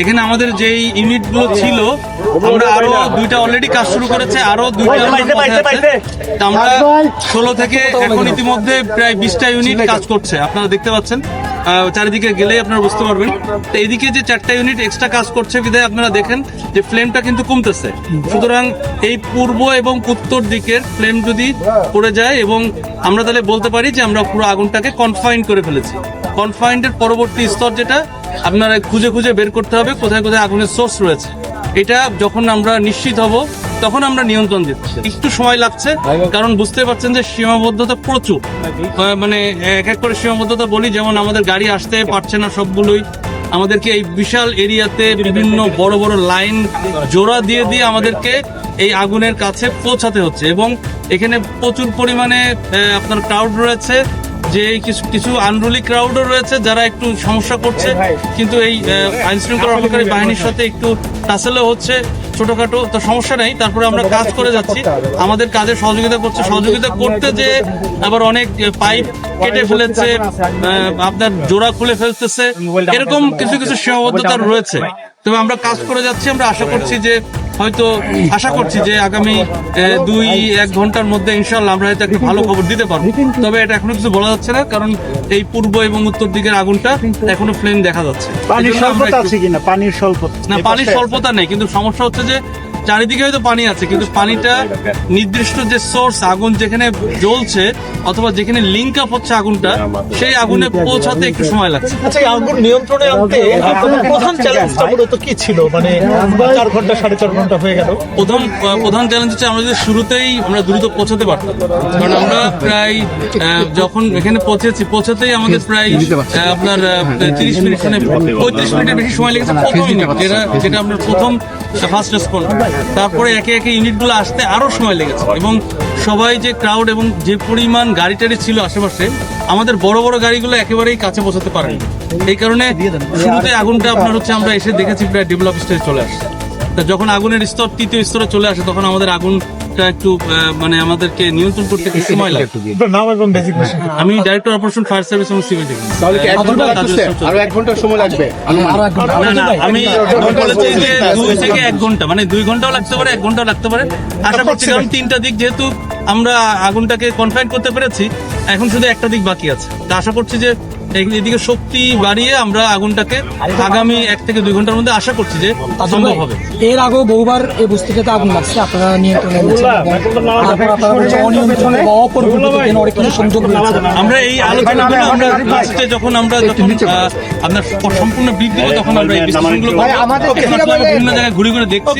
এখানে আমাদের যেই ইউনিটগুলো ছিল আমরা আরও দুইটা অলরেডি কাজ শুরু করেছে আরও দুইটা আমরা ষোলো থেকে এখন ইতিমধ্যে প্রায় বিশটা ইউনিট কাজ করছে আপনারা দেখতে পাচ্ছেন। চারিদিকে গেলেই আপনারা বুঝতে পারবেন। তো এইদিকে যে চারটা ইউনিট এক্সট্রা কাজ করছে বিধায় আপনারা দেখেন যে ফ্লেমটা কিন্তু কমতেছে। সুতরাং এই পূর্ব এবং উত্তর দিকের ফ্লেম যদি পড়ে যায় এবং আমরা তাহলে বলতে পারি যে আমরা পুরো আগুনটাকে কনফাইন করে ফেলেছি। কনফাইন্ডের পরবর্তী স্তর যেটা আপনারা খুঁজে খুঁজে বের করতে হবে, কোথায় কোথায় আগুনের সোর্স রয়েছে। এটা যখন আমরা নিশ্চিত হব, তখন আমরা নিয়ন্ত্রণ দিচ্ছি একটু সময় লাগছে, কারণ বুঝতে পারছেন যে সীমাবদ্ধতা প্রচুর। মানে এক এক করে সীমাবদ্ধতা বলি, যেমন আমাদের গাড়ি আসতে পারছে না সবগুলোই। আমাদেরকে এই বিশাল এরিয়াতে বিভিন্ন বড় বড় লাইন জোড়া দিয়ে দিয়ে আমাদেরকে এই আগুনের কাছে পৌঁছাতে হচ্ছে। এবং এখানে প্রচুর পরিমাণে আপনার ক্রাউড রয়েছে। যে কিছু কিছু আনরুলি ক্রাউডও রয়েছে যারা একটু সমস্যা করছে। কিন্তু এই আইন শৃঙ্খলা রক্ষাকারী বাহিনীর সাথে একটু টাসেলও হচ্ছে ছোটখাটো তো সমস্যা নেই। তারপরে আমরা কাজ করে যাচ্ছি। আমাদের কাজে সহযোগিতা করছে। সহযোগিতা করতে যে আবার অনেক পাইপ কেটে ফেলেছে আপনার জোড়া খুলে ফেলতেছে। এরকম কিছু কিছু সীমাবদ্ধতা রয়েছে। তবে আমরা কাজ করে যাচ্ছি আমরা আশা করছি যে হয়তো আশা করছি যে আগামী দুই এক ঘণ্টার মধ্যে ইনশাল্লাহ আমরা হয়তো একটা ভালো খবর দিতে পারব। তবে এটা এখনও কিছু বলা যাচ্ছে না কারণ এই পূর্ব এবং উত্তর দিকের আগুনটা এখনও ফ্লেম দেখা যাচ্ছে। পানির স্বল্পতা আছে কিনা? পানির স্বল্পতা না পানির স্বল্পতা নেই কিন্তু সমস্যা হচ্ছে যে চারিদিকে হয়তো পানি আছে কিন্তু পানিটা নির্দিষ্ট যে সোর্স আগুন যেখানে জ্বলছে অথবা যেখানে লিঙ্ক আপ হচ্ছে আগুনটা সেই আগুনে পৌঁছাতে একটু সময় লাগছে। আচ্ছা আগুন নিয়ন্ত্রণে আনতে প্রধান চ্যালেঞ্জটা মূলত কি ছিল? মানে চার ঘণ্টা সাড়ে চার ঘণ্টা হয়ে গেল। প্রথম প্রধান চ্যালেঞ্জ হচ্ছে আমরা যদি শুরুতেই আমরা দ্রুত পৌঁছাতে পারতাম। কারণ আমরা প্রায় যখন এখানে পৌঁছেছি পৌঁছাতেই আমাদের প্রায় আপনার তিরিশ মিনিট মানে পঁয়ত্রিশ মিনিটের বেশি সময় লেগেছে প্রথম যেটা যেটা আপনার প্রথম ফার্স্ট রেসপন্স তারপরে একে একে ইউনিটগুলো আসতে আরও সময় লেগেছে। এবং সবাই যে ক্রাউড এবং যে পরিমাণ গাড়ি টাড়ি ছিল আশেপাশে, আমাদের বড় বড় গাড়িগুলো একেবারেই কাছে পৌঁছাতে পারেনি। এই কারণে শুরুতে আগুনটা আপনার হচ্ছে আমরা এসে দেখেছি, প্রায় ডেভেলপ স্টেজে চলে আসে তা যখন আগুনের স্তর, তৃতীয় স্তরে চলে আসে, তখন আমাদের আগুনটা একটু আহ, মানে আমাদেরকে নিয়ন্ত্রণ করতে একটু সময় লাগে। নাম এবং বেসিক আমি ডাইরেক্টর অপারেশন ফায়ার সার্ভিস এবং সিভিল ডিফেন্স তাহলে কি এক ঘণ্টা লাগতেছে? আরও এক ঘণ্টা সময় লাগবে? না না আমি বলেছি যে দুই থেকে এক ঘণ্টা মানে দুই ঘন্টাও লাগতে পারে এক ঘন্টাও লাগতে পারে। আশা করছি কারণ তিনটা দিক যেহেতু আমরা আগুনটাকে কনফাইন করতে পেরেছি এখন শুধু একটা দিক বাকি আছে। তা আশা করছি যে এদিকে শক্তি বাড়িয়ে আমরা আগুনটাকে আগামী এক থেকে দুই ঘণ্টার মধ্যে আশা করছি যে সম্ভব হবে। এর আগেও বহুবার এই বস্তিটাতে আগুন লাগছে আপনারা নিয়ন্ত্রণে আমরা এই আলোচনাগুলো আমরা লাস্টে যখন আমরা যখন আহ, আপনার সম্পূর্ণ বৃদ্ধি তখন আমরা এই আমরা বিভিন্ন জায়গায় ঘুরে ঘুরে দেখছি।